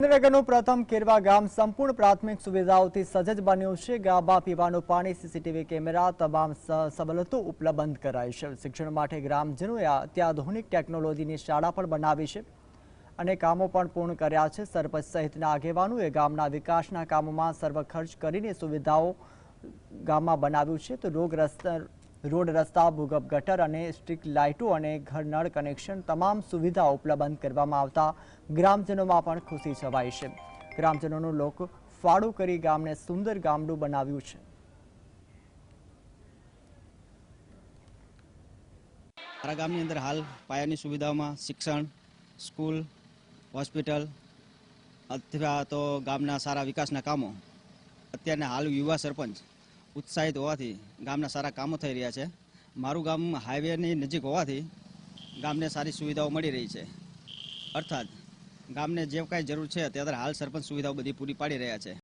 સુરેન્દ્રનગરનું પ્રથમ કેરવા ગામ સંપૂર્ણ પ્રાથમિક સુવિધાઓથી સજ્જ બન્યું છે. ગામમાં પીવાનું પાણી, સીસીટીવી કેમેરા તમામ સવલતો ઉપલબ્ધ કરાઈ છે. શિક્ષણ માટે ગ્રામજનોએ અત્યાધુનિક ટેકનોલોજીની શાળા પણ બનાવી છે અને કામો પણ પૂર્ણ કર્યા છે. સરપંચ સહિતના આગેવાનોએ ગામના વિકાસના કામોમાં સર્વ ખર્ચ કરીને સુવિધાઓ ગામમાં બનાવ્યું છે. તો રોગ રસ્તા રોડ રસ્તા, ભૂગર્ભ ગટર અને સ્ટ્રીટ લાઇટો અને ઘર કનેક્શન તમામ સુવિધાઓ ઉપલબ્ધ કરવામાં આવતા ગ્રામજનોમાં પણ ખુશી છવાઈ છે. ગ્રામજનોનું લોક ફાળો કરી ગામને સુંદર ગામડું બનાવ્યું છે. મારા ગામની અંદર હાલ પાયાની સુવિધાઓમાં શિક્ષણ, સ્કૂલ, હોસ્પિટલ, અથવા તો ગામના સારા વિકાસના કામો. અત્યારના હાલ યુવા સરપંચ ઉત્સાહિત હોવાથી ગામના સારા કામો થઈ રહ્યા છે. મારું ગામ હાઈવેની નજીક હોવાથી ગામને સારી સુવિધાઓ મળી રહી છે. અર્થાત ગામને જે કાંઈ જરૂર છે તે અત્યારે હાલ સરપંચ સુવિધાઓ બધી પૂરી પાડી રહ્યા છે.